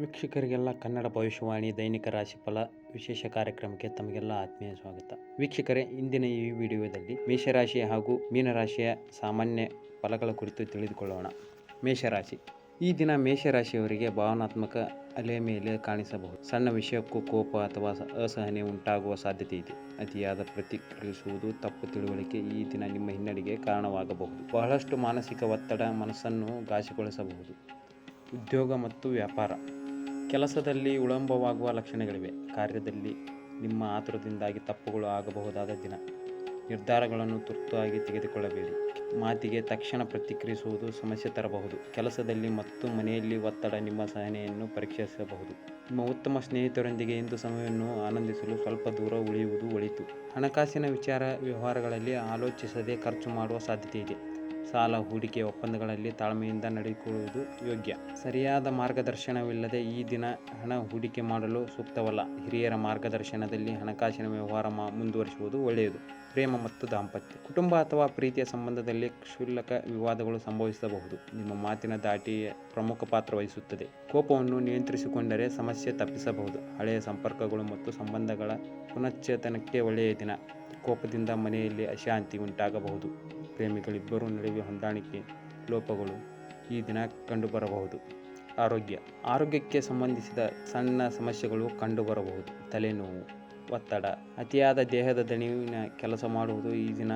ವೀಕ್ಷಕರಿಗೆಲ್ಲ ಕನ್ನಡ ಭವಿಷ್ಯವಾಣಿ ದೈನಿಕ ರಾಶಿಫಲ ವಿಶೇಷ ಕಾರ್ಯಕ್ರಮಕ್ಕೆ ತಮಗೆಲ್ಲ ಆತ್ಮೀಯ ಸ್ವಾಗತ. ವೀಕ್ಷಕರೇ, ಇಂದಿನ ಈ ವಿಡಿಯೋದಲ್ಲಿ ಮೇಷರಾಶಿ ಹಾಗೂ ಮೀನರಾಶಿಯ ಸಾಮಾನ್ಯ ಫಲಗಳ ಕುರಿತು ತಿಳಿದುಕೊಳ್ಳೋಣ. ಮೇಷರಾಶಿ. ಈ ದಿನ ಮೇಷರಾಶಿಯವರಿಗೆ ಭಾವನಾತ್ಮಕ ಅಲೆ ಮೇಲೆ ಕಾಣಿಸಬಹುದು. ಸಣ್ಣ ವಿಷಯಕ್ಕೂ ಕೋಪ ಅಥವಾ ಅಸಹನೆ ಉಂಟಾಗುವ ಸಾಧ್ಯತೆ ಇದೆ. ಅತಿಯಾದ ಪ್ರತಿಕ್ರಿಯಿಸುವುದು ತಪ್ಪು ತಿಳುವಳಿಕೆ ಈ ದಿನ ನಿಮ್ಮ ಹಿನ್ನಡೆಗೆ ಕಾರಣವಾಗಬಹುದು. ಬಹಳಷ್ಟು ಮಾನಸಿಕ ಒತ್ತಡ ಮನಸ್ಸನ್ನು ಘಾಸಿಗೊಳಿಸಬಹುದು. ಉದ್ಯೋಗ ಮತ್ತು ವ್ಯಾಪಾರ. ಕೆಲಸದಲ್ಲಿ ವಿಳಂಬವಾಗುವ ಲಕ್ಷಣಗಳಿವೆ. ಕಾರ್ಯದಲ್ಲಿ ನಿಮ್ಮ ಆತುರದಿಂದಾಗಿ ತಪ್ಪುಗಳು ಆಗಬಹುದಾದ ದಿನ. ನಿರ್ಧಾರಗಳನ್ನು ತುರ್ತಾಗಿ ತೆಗೆದುಕೊಳ್ಳಬೇಡಿ. ಮಾತಿಗೆ ತಕ್ಷಣ ಪ್ರತಿಕ್ರಿಯಿಸುವುದು ಸಮಸ್ಯೆ ತರಬಹುದು. ಕೆಲಸದಲ್ಲಿ ಮತ್ತು ಮನೆಯಲ್ಲಿ ಒತ್ತಡ ನಿಮ್ಮ ಸಹನೆಯನ್ನು ಪರೀಕ್ಷಿಸಬಹುದು. ನಿಮ್ಮ ಉತ್ತಮ ಸ್ನೇಹಿತರೊಂದಿಗೆ ಇಂದು ಸಮಯವನ್ನು ಆನಂದಿಸಲು ಸ್ವಲ್ಪ ದೂರ ಉಳಿಯುವುದು ಒಳಿತು. ಹಣಕಾಸಿನ ವಿಚಾರ ವ್ಯವಹಾರಗಳಲ್ಲಿ ಆಲೋಚಿಸದೆ ಖರ್ಚು ಮಾಡುವ ಸಾಧ್ಯತೆ ಇದೆ. ಸಾಲ, ಹೂಡಿಕೆ, ಒಪ್ಪಂದಗಳಲ್ಲಿ ತಾಳ್ಮೆಯಿಂದ ನಡೆದುಕೊಳ್ಳುವುದು ಯೋಗ್ಯ. ಸರಿಯಾದ ಮಾರ್ಗದರ್ಶನವಿಲ್ಲದೆ ಈ ದಿನ ಹಣ ಹೂಡಿಕೆ ಮಾಡಲು ಸೂಕ್ತವಲ್ಲ. ಹಿರಿಯರ ಮಾರ್ಗದರ್ಶನದಲ್ಲಿ ಹಣಕಾಸಿನ ವ್ಯವಹಾರ ಮುಂದುವರಿಸುವುದು ಒಳ್ಳೆಯದು. ಪ್ರೇಮ ಮತ್ತು ದಾಂಪತ್ಯ. ಕುಟುಂಬ ಅಥವಾ ಪ್ರೀತಿಯ ಸಂಬಂಧದಲ್ಲಿ ಕ್ಷುಲ್ಲಕ ವಿವಾದಗಳು ಸಂಭವಿಸಬಹುದು. ನಿಮ್ಮ ಮಾತಿನ ದಾಟಿ ಪ್ರಮುಖ ಪಾತ್ರ ವಹಿಸುತ್ತದೆ. ಕೋಪವನ್ನು ನಿಯಂತ್ರಿಸಿಕೊಂಡರೆ ಸಮಸ್ಯೆ ತಪ್ಪಿಸಬಹುದು. ಹಳೆಯ ಸಂಪರ್ಕಗಳು ಮತ್ತು ಸಂಬಂಧಗಳ ಪುನಶ್ಚೇತನಕ್ಕೆ ಒಳ್ಳೆಯ ದಿನ. ಕೋಪದಿಂದ ಮನೆಯಲ್ಲಿ ಅಶಾಂತಿ ಉಂಟಾಗಬಹುದು. ಪ್ರೇಮಿಗಳಿಬ್ಬರ ನಡುವೆ ಹೊಂದಾಣಿಕೆ ಲೋಪಗಳು ಈ ದಿನ ಕಂಡುಬರಬಹುದು. ಆರೋಗ್ಯ. ಆರೋಗ್ಯಕ್ಕೆ ಸಂಬಂಧಿಸಿದ ಸಣ್ಣ ಸಮಸ್ಯೆಗಳು ಕಂಡುಬರಬಹುದು. ತಲೆನೋವು, ಒತ್ತಡ, ಅತಿಯಾದ ದೇಹದ ದಣಿವಿನ ಕೆಲಸ ಮಾಡುವುದು ಈ ದಿನ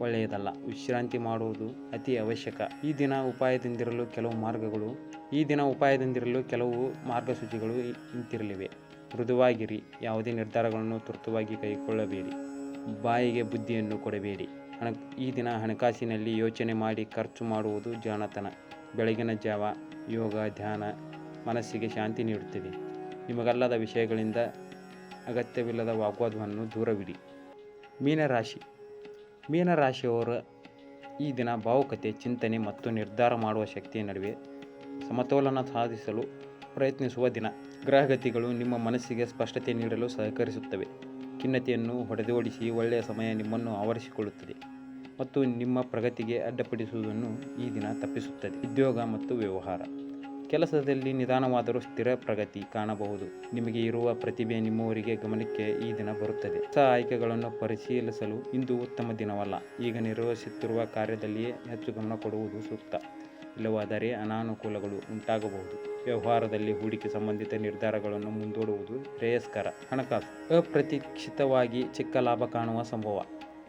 ಒಳ್ಳೆಯದಲ್ಲ. ವಿಶ್ರಾಂತಿ ಮಾಡುವುದು ಅತಿ ಅವಶ್ಯಕ. ಈ ದಿನ ಉಪಾಯದಿಂದಿರಲು ಕೆಲವು ಮಾರ್ಗಗಳು, ಈ ದಿನ ಉಪಾಯದಿಂದಿರಲು ಕೆಲವು ಮಾರ್ಗಸೂಚಿಗಳು ಇಂತಿರಲಿವೆ. ಮೃದುವಾಗಿರಿ. ಯಾವುದೇ ನಿರ್ಧಾರಗಳನ್ನು ತುರ್ತುವಾಗಿ ಕೈಗೊಳ್ಳಬೇಡಿ. ಬಾಯಿಗೆ ಬುದ್ಧಿಯನ್ನು ಕೊಡಬೇಡಿ. ಹಣ, ಈ ದಿನ ಹಣಕಾಸಿನಲ್ಲಿ ಯೋಚನೆ ಮಾಡಿ ಖರ್ಚು ಮಾಡುವುದು ಜಾಣತನ. ಬೆಳಗಿನ ಜಾವ ಯೋಗ, ಧ್ಯಾನ ಮನಸ್ಸಿಗೆ ಶಾಂತಿ ನೀಡುತ್ತದೆ. ನಿಮಗಲ್ಲದ ವಿಷಯಗಳಿಂದ ಅಗತ್ಯವಿಲ್ಲದ ವಾಗ್ವಾದವನ್ನು ದೂರವಿಡಿ. ಮೀನರಾಶಿ. ಮೀನರಾಶಿಯವರ ಈ ದಿನ ಭಾವುಕತೆ, ಚಿಂತನೆ ಮತ್ತು ನಿರ್ಧಾರ ಮಾಡುವ ಶಕ್ತಿಯ ನಡುವೆ ಸಮತೋಲನ ಸಾಧಿಸಲು ಪ್ರಯತ್ನಿಸುವ ದಿನ. ಗ್ರಹಗತಿಗಳು ನಿಮ್ಮ ಮನಸ್ಸಿಗೆ ಸ್ಪಷ್ಟತೆ ನೀಡಲು ಸಹಕರಿಸುತ್ತವೆ. ಖಿನ್ನತೆಯನ್ನು ಹೊಡೆದೋಡಿಸಿ ಒಳ್ಳೆಯ ಸಮಯ ನಿಮ್ಮನ್ನು ಆವರಿಸಿಕೊಳ್ಳುತ್ತದೆ ಮತ್ತು ನಿಮ್ಮ ಪ್ರಗತಿಗೆ ಅಡ್ಡಪಡಿಸುವುದನ್ನು ಈ ದಿನ ತಪ್ಪಿಸುತ್ತದೆ. ಉದ್ಯೋಗ ಮತ್ತು ವ್ಯವಹಾರ. ಕೆಲಸದಲ್ಲಿ ನಿಧಾನವಾದರೂ ಸ್ಥಿರ ಪ್ರಗತಿ ಕಾಣಬಹುದು. ನಿಮಗೆ ಇರುವ ಪ್ರತಿಭೆ ನಿಮ್ಮವರಿಗೆ ಗಮನಕ್ಕೆ ಈ ದಿನ ಬರುತ್ತದೆ. ಹೊಸ ಆಯ್ಕೆಗಳನ್ನು ಪರಿಶೀಲಿಸಲು ಇಂದು ಉತ್ತಮ ದಿನವಲ್ಲ. ಈಗ ನಿರ್ವಹಿಸುತ್ತಿರುವ ಕಾರ್ಯದಲ್ಲಿಯೇ ಹೆಚ್ಚು ಗಮನ ಕೊಡುವುದು ಸೂಕ್ತ. ಇಲ್ಲವಾದರೆ ಅನಾನುಕೂಲಗಳು ಉಂಟಾಗಬಹುದು. ವ್ಯವಹಾರದಲ್ಲಿ ಹೂಡಿಕೆ ಸಂಬಂಧಿತ ನಿರ್ಧಾರಗಳನ್ನು ಮುಂದೂಡುವುದು ಶ್ರೇಯಸ್ಕರ. ಹಣಕಾಸು. ಅಪ್ರತೀಕ್ಷಿತವಾಗಿ ಚಿಕ್ಕ ಲಾಭ ಕಾಣುವ ಸಂಭವ.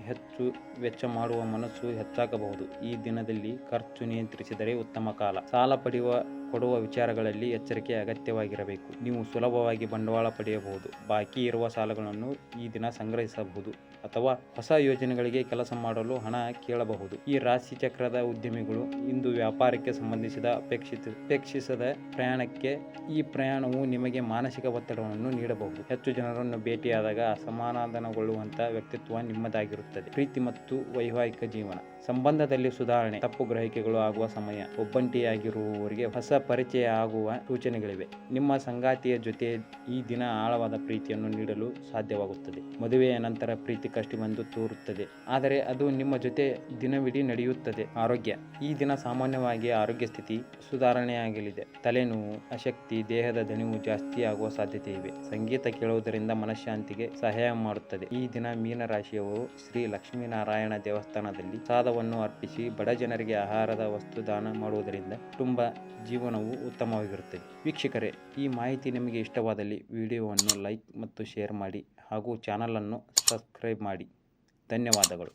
ಹೆಚ್ಚು ವೆಚ್ಚ ಮಾಡುವ ಮನಸ್ಸು ಹೆಚ್ಚಾಗಬಹುದು. ಈ ದಿನದಲ್ಲಿ ಖರ್ಚು ನಿಯಂತ್ರಿಸಿದರೆ ಉತ್ತಮ ಕಾಲ. ಸಾಲ ಪಡೆಯುವ ಕೊಡುವ ವಿಚಾರಗಳಲ್ಲಿ ಎಚ್ಚರಿಕೆ ಅಗತ್ಯವಾಗಿರಬೇಕು. ನೀವು ಸುಲಭವಾಗಿ ಬಂಡವಾಳ ಪಡೆಯಬಹುದು. ಬಾಕಿ ಇರುವ ಸಾಲಗಳನ್ನು ಈ ದಿನ ಸಂಗ್ರಹಿಸಬಹುದು ಅಥವಾ ಹೊಸ ಯೋಜನೆಗಳಿಗೆ ಕೆಲಸ ಮಾಡಲು ಹಣ ಕೇಳಬಹುದು. ಈ ರಾಶಿ ಚಕ್ರದ ಉದ್ಯಮಿಗಳು ಇಂದು ವ್ಯಾಪಾರಕ್ಕೆ ಸಂಬಂಧಿಸಿದ ಅಪೇಕ್ಷಿತ, ಅಪೇಕ್ಷಿಸದ ಪ್ರಯಾಣಕ್ಕೆ ಈ ಪ್ರಯಾಣವು ನಿಮಗೆ ಮಾನಸಿಕ ಒತ್ತಡವನ್ನು ನೀಡಬಹುದು. ಹೆಚ್ಚು ಜನರನ್ನು ಭೇಟಿಯಾದಾಗ ಅಸಮಾಧಾನಗೊಳ್ಳುವಂತ ವ್ಯಕ್ತಿತ್ವ ನಿಮ್ಮದಾಗಿರುತ್ತದೆ. ಪ್ರೀತಿ ಮತ್ತು ವೈವಾಹಿಕ ಜೀವನ. ಸಂಬಂಧದಲ್ಲಿ ಸುಧಾರಣೆ, ತಪ್ಪು ಗ್ರಹಿಕೆಗಳು ಆಗುವ ಸಮಯ, ಒಬ್ಬಂಟಿಯಾಗಿರುವವರಿಗೆ ಹೊಸ ಪರಿಚಯ ಆಗುವ ಸೂಚನೆಗಳಿವೆ. ನಿಮ್ಮ ಸಂಗಾತಿಯ ಜೊತೆ ಈ ದಿನ ಆಳವಾದ ಪ್ರೀತಿಯನ್ನು ನೀಡಲು ಸಾಧ್ಯವಾಗುತ್ತದೆ. ಮದುವೆಯ ನಂತರ ಪ್ರೀತಿ ಕಷ್ಟಿಬಂದು ತೋರುತ್ತದೆ. ಆದರೆ ಅದು ನಿಮ್ಮ ಜೊತೆ ದಿನವಿಡೀ ನಡೆಯುತ್ತದೆ. ಆರೋಗ್ಯ. ಈ ದಿನ ಸಾಮಾನ್ಯವಾಗಿ ಆರೋಗ್ಯ ಸ್ಥಿತಿ ಸುಧಾರಣೆಯಾಗಲಿದೆ. ತಲೆನೋವು ಅಶಕ್ತಿ ದೇಹದ ದಣಿವು ಜಾಸ್ತಿ ಆಗುವ ಸಾಧ್ಯತೆ ಇವೆ ಸಂಗೀತ ಕೇಳುವುದರಿಂದ ಮನಃಶಾಂತಿಗೆ ಸಹಾಯ ಮಾಡುತ್ತದೆ. ಈ ದಿನ ಮೀನರಾಶಿಯವರು ಶ್ರೀ ಲಕ್ಷ್ಮೀನಾರಾಯಣ ದೇವಸ್ಥಾನದಲ್ಲಿ ಸಾದವನ್ನು ಅರ್ಪಿಸಿ ಬಡ ಜನರಿಗೆ ಆಹಾರದ ವಸ್ತು ದಾನ ಮಾಡುವುದರಿಂದ ಕುಟುಂಬ ಜೀವನವು ಉತ್ತಮವಾಗಿರುತ್ತೆ. ವೀಕ್ಷಕರೇ, ಈ ಮಾಹಿತಿ ನಿಮಗೆ ಇಷ್ಟವಾದಲ್ಲಿ ವಿಡಿಯೋವನ್ನು ಲೈಕ್ ಮತ್ತು ಶೇರ್ ಮಾಡಿ ಹಾಗೂ ಚಾನಲನ್ನು ಸಬ್ಸ್ಕ್ರೈಬ್ ಮಾಡಿ. ಧನ್ಯವಾದಗಳು.